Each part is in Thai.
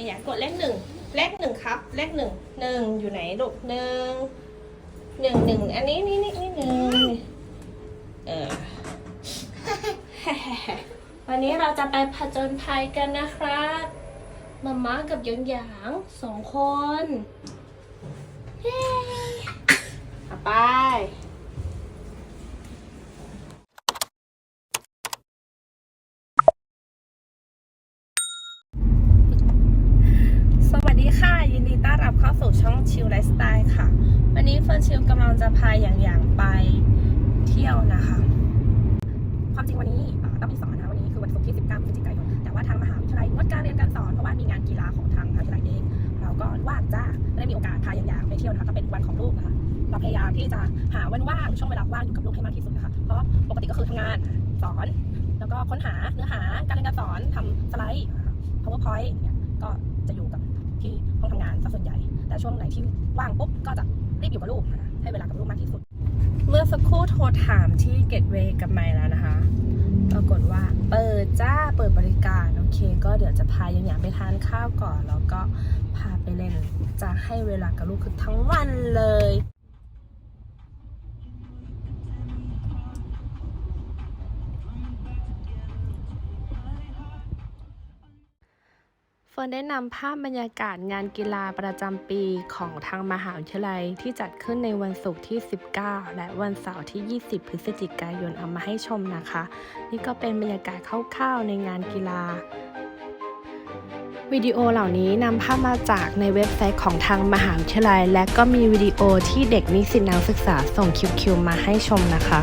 ไม่อยากกดเลขหนึ่งเลขหนึ่งครับ เลขหนึ่งหนึ่งอยู่ไหนลูกหนึ่งหนึ่งหนึ่งอันนี้นี่นี่นี่หนึ่งเออวันนี้เราจะไปผจญภัยกันนะครับมาม่ากับหยงหยางสองคนเย้ไป สวัสดีค่ะ ยินดีต้อนรับเข้าสู่ช่องชิลไลฟ์สไตล์ค่ะ วันนี้เฟิร์นชิลกำลังจะพาอย่างอย่างๆไปเที่ยวนะคะ ความจริงวันนี้ต้องมีสอนนะวันนี้คือวันศุกร์ที่ 19พฤศจิกายนแต่ว่าทางมหาวิทยาลัยงดการเรียนการสอนเพราะว่ามีงานกีฬาของทางมหาวิทยาลัยเองเราก็ว่างจ้าได้มีโอกาสพาอย่างอย่างๆไปเที่ยวนะคะก็เป็นวันของลูกนะคะเราพยายามที่จะหาวันว่างช่วงเวลาว่างอยู่กับลูกให้มากที่สุดนะคะเพราะปกติก็คือทำงานสอน แล้วก็ค้นหาเนื้อหาการเรียนการสอนทำสไลด์ powerpoint เงี้ยก็ แต่ช่วงไหนที่ว่างปุ๊บก็จะรีบอยู่กับลูกนะให้เวลากับลูกมากที่สุด เมื่อสักครู่โทรถามที่เกตเวย์กับไมล์แล้วนะคะปรากฏว่าเปิดจ้าเปิดบริการ โอเค ก็เดี๋ยวจะพายางอย่างไปทานข้าวก่อน แล้วก็พาไปเล่นจะให้เวลากับลูกคือทั้งวันเลย เฟิร์นได้นำภาพบรรยากาศงานกีฬาประจำปีของทางมหาวิทยาลัยที่จัดขึ้นในวันศุกร์ที่ 19 และวันเสาร์ที่ 20 พฤศจิกายนเอามาให้ชมนะคะ นี่ก็เป็นบรรยากาศคร่าวๆในงานกีฬา วิดีโอเหล่านี้นำภาพมาจากในเว็บไซต์ของทางมหาวิทยาลัย และก็มีวิดีโอที่เด็กนิสิตนักศึกษาส่งคิวๆมาให้ชมนะคะ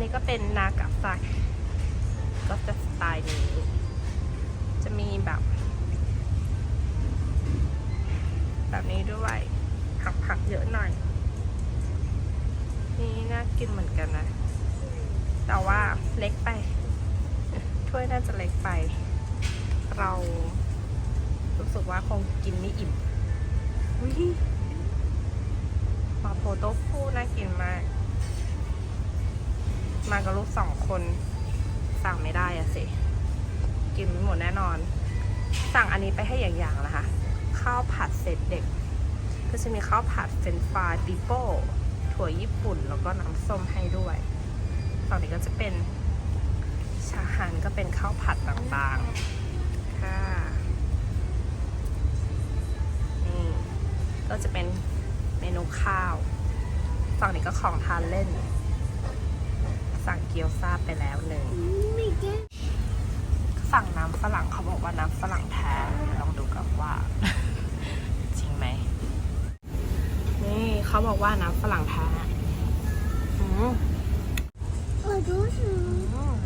นนี้ก็เป็นนากาซากิก็จะสไตล์นี้ จะมีแบบ แบบนี้ด้วยผักผักๆเยอะหน่อย นี่น่ากินเหมือนกันนะ แต่ว่าเล็กไป ถ้วยน่าจะเล็กไป เรารู้สึกว่าคงกินไม่อิ่มอุ๊ยมาโพโต้ฟูน่ากินมาก มากับลูกสองคนสั่งไม่ได้อะสิ กินไม่หมดแน่นอน สั่งอันนี้ไปให้อย่างๆนะคะข้าวผัดเศษเด็ก ก็จะมีข้าวผัดเฟรนฟรายปิโป้ถั่วญี่ปุ่นแล้วก็น้ำส้มให้ด้วยฝั่งนี้ก็จะเป็นชาฮันก็เป็นข้าวผัดต่างๆ ค่ะ นี่ก็จะเป็นเมนูข้าว ฝั่งนี้ก็ของทานเล่น สั่งเกี๊ยวซาไปแล้วเลยสั่งน้ำฝรั่งเขาบอกว่าน้ำฝรั่งแท้ลองดูกันว่า จริงไหมนี่เขาบอกว่าน้ำฝรั่งแท้อืม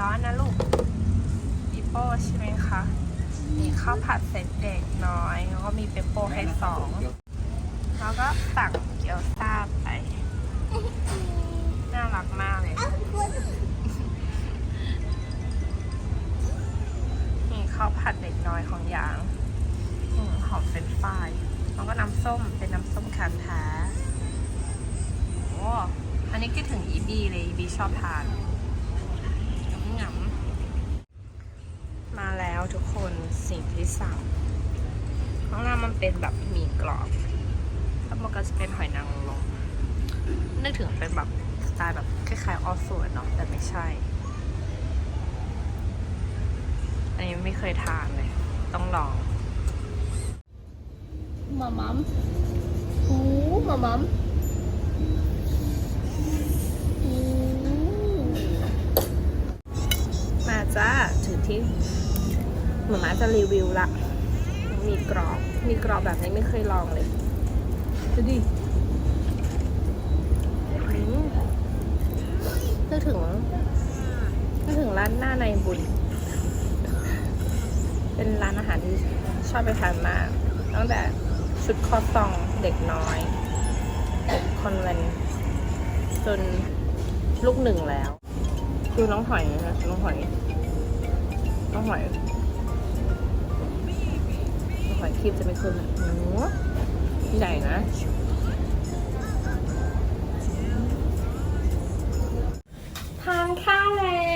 ร้อนนะลูกปีโป้ใช่ไหมคะมีข้าวผัดเส็จเด็กน้อยแล้วก็มีเปปโป้ให้สองแล้วก็สั่งเกี๊ยวซาไปน่ารักมาก ผัดเด็กน้อยของยางอมหอมเฟรนฟรายแล้วก็น้ำส้มเป็นน้ำส้มคันแท้โอ้อันนี้คิดถึงอีบีเลยอีบีชอบทานหงำมาแล้วทุกคนสิ่งที่สั่งข้างล่างมันเป็นแบบหมี่กรอบแล้วมันก็จะเป็นหอยนางรมนึกถึงเป็นแบบสไตล์แบบคล้ายๆออสส่วนเนาะแต่ไม่ใช่ อันนี้ไม่เคยทานเลย ต้องลองมามัมหูมามัมมาจ้าถึงที่หมามาจะรีวิวละ มีกรอบ มีกรอบแบบนี้ไม่เคยลองเลยดูดิอืมนึกถึงนึกถึงร้านหน้าในบุญ เป็นร้านอาหารที่ชอบไปทานมาก ตั้งแต่ชุดคอซองเด็กน้อยเด็กคอนเวนจนลูกหนึ่งแล้ว คือน้องหอยนะน้องหอย น้องหอยน้องหอยคีบจะไม่ขึ้นเลยโอ้โหใหญ่นะทานข้าวแล้ว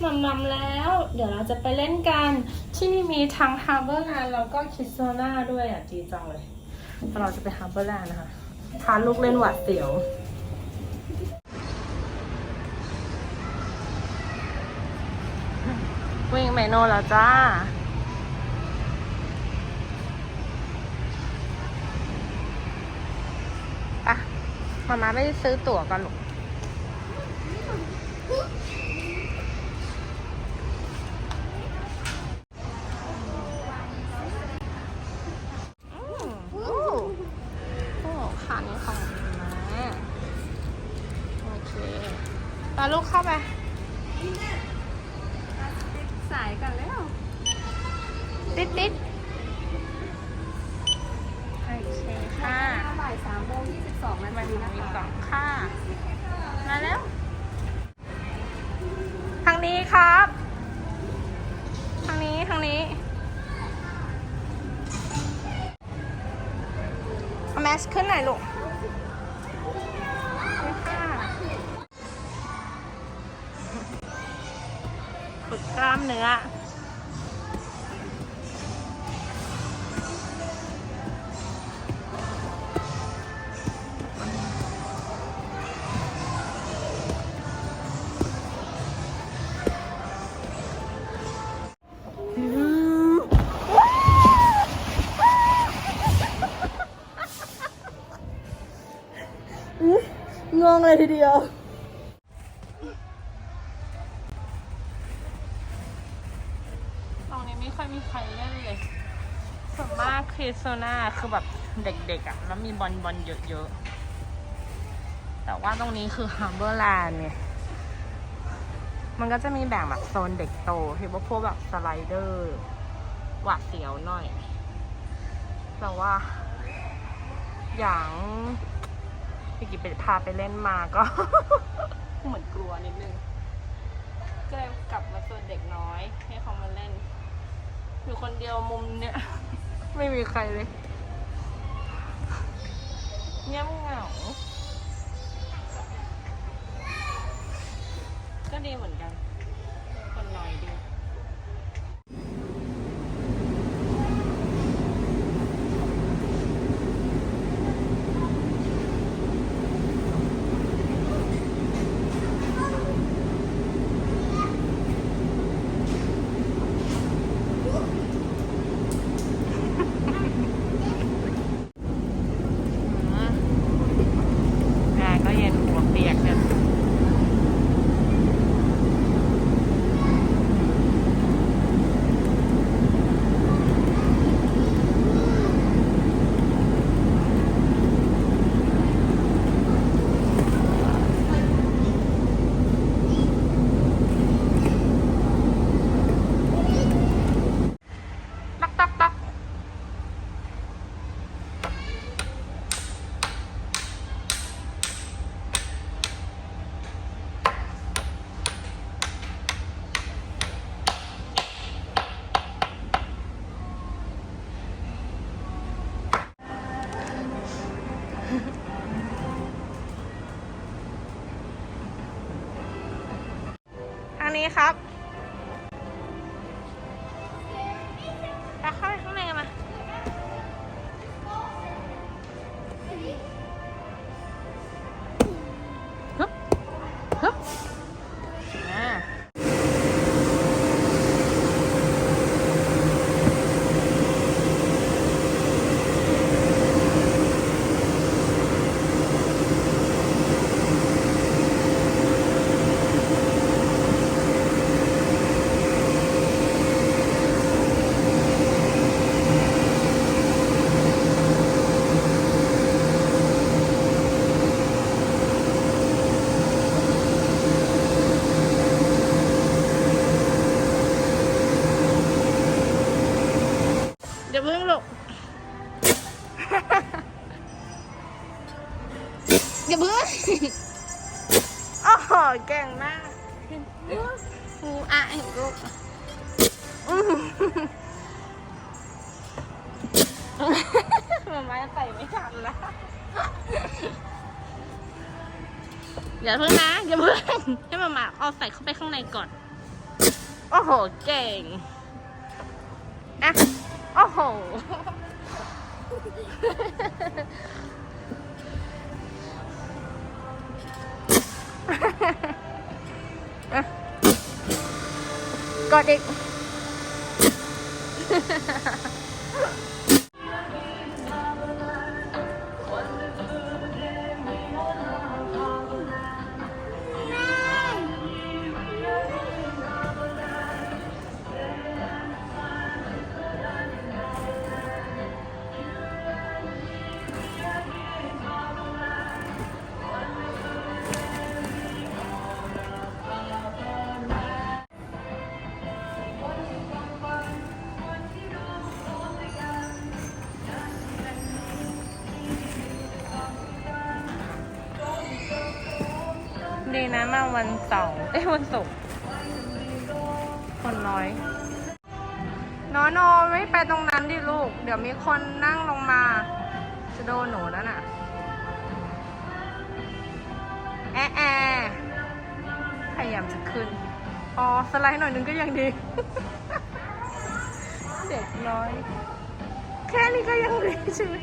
หม่ำแล้ว เดี๋ยวเราจะไปเล่นกัน ที่นี่มีทั้งฮาร์เบอร์แลนด์แล้วก็คิสโซนาด้วยอะดีจังเลย เราจะไปฮาร์เบอร์แลนด์นะคะพาลูกเล่นหวัดเสียววิ่งไมโนแล้วจ้า ปะมามาไม่ได้ซื้อตั๋วกันหรอก อืมโอ้โอ้ขานี้ของนะโอเคตา ลูกเข้าไปสายกันแล้ว ติดติดโอเคค่ะบ่ายสามโมงยี่สิบสองนามันทีมีนะสคะองค่ะ มาแล้ว ทางนี้ครับ ทางนี้ ทางนี้เอาแมสขึ้นหน่อยลูก กล้ามเนื้อ งงเลยทีเดียว ไม่ค่อยมีใครเล่นเลยส่วนมากคริสโซนาคือแบบเด็กๆอะ่ะ แล้วมีบอลบอลเยอะๆ แต่ว่าตรงนี้คือฮัมเบอร์แลนด์เนี่ย มันก็จะมีแบ่งแบบโซนเด็กโตที่ว่าพวกแบบสไลเดอร์หวาดเสียวหน่อย แต่ว่า อย่างพี่กิบไปพาไปเล่นมาก็ เหมือนกลัวนิดนึง อยู่คนเดียวมุมเนี้ย ไม่มีใครเลยเงียบเหงา ก็ดีเหมือนกัน แล้วอย่าเพิ่งนะอย่าเพิ่งให้มาม่าเอาใส่เข้าไปข้างในก่อน โอ้โห เก่งอะโอ้โหอะกอดอีก ดีนะมาวันเสาร์เอ้ยวันศุกร์คนน้อยน้อนโนไม่ไปตรงนั้นดิลูก เดี๋ยวมีคนนั่งลงมา จะโดนหนูแล้วน่ะแอะแอพยายามจะขึ้น อ๋อ สไลด์หน่อยนึงก็ยังดี เด็กน้อย แค่นี้ก็ยังดีใช่ไหม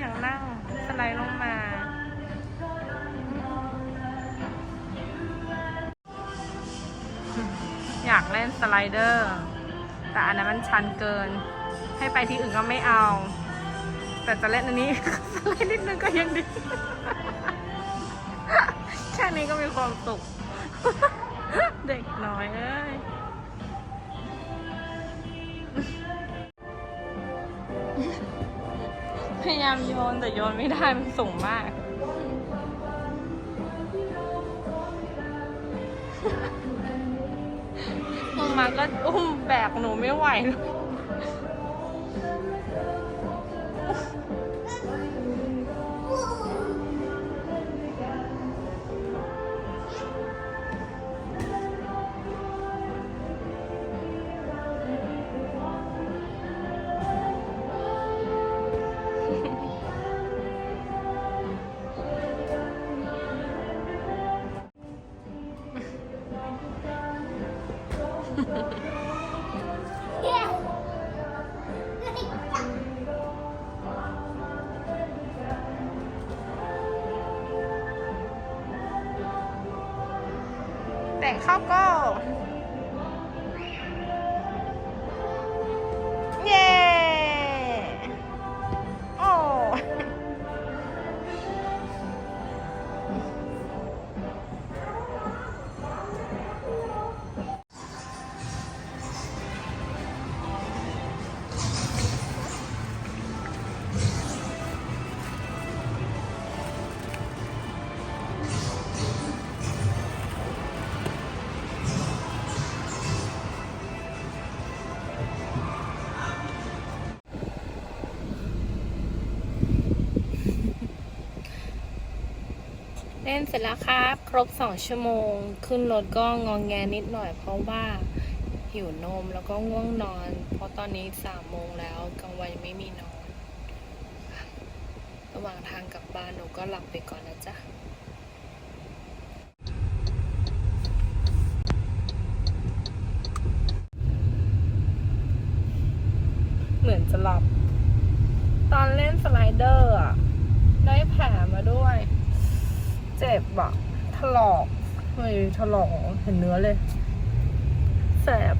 อย่างนั่ง สไลด์ลงมา อยากเล่นสไลเดอร์ แต่อันนั้นมันชันเกิน ให้ไปที่อื่นก็ไม่เอา แต่จะเล่นอันนี้ สไลด์นิดนึงก็ยังดี แค่นี้ก็มีความสุข เด็กน้อยเอ้ยพยายามโยนแต่โยนไม่ได้มันสูงมาก มาก็อุ้มแบกหนูไม่ไหวเลย เข้าก็ เล่นเสร็จแล้วครับ ครบสองชั่วโมง ขึ้นรถก็งองแงนิดหน่อย เพราะว่าหิวนมแล้วก็ง่วงนอน เพราะตอนนี้สามโมงแล้วกลางวันยังไม่มีนอน ระหว่างทางกลับบ้านหนูก็หลับไปก่อนนะจ๊ะเหมือนจะหลับ ตอนเล่นสไลเดอร์อะได้แผลมาด้วย เจ็บอะถลอกเฮ้ยถลอกเห็นเนื้อเลย แสบ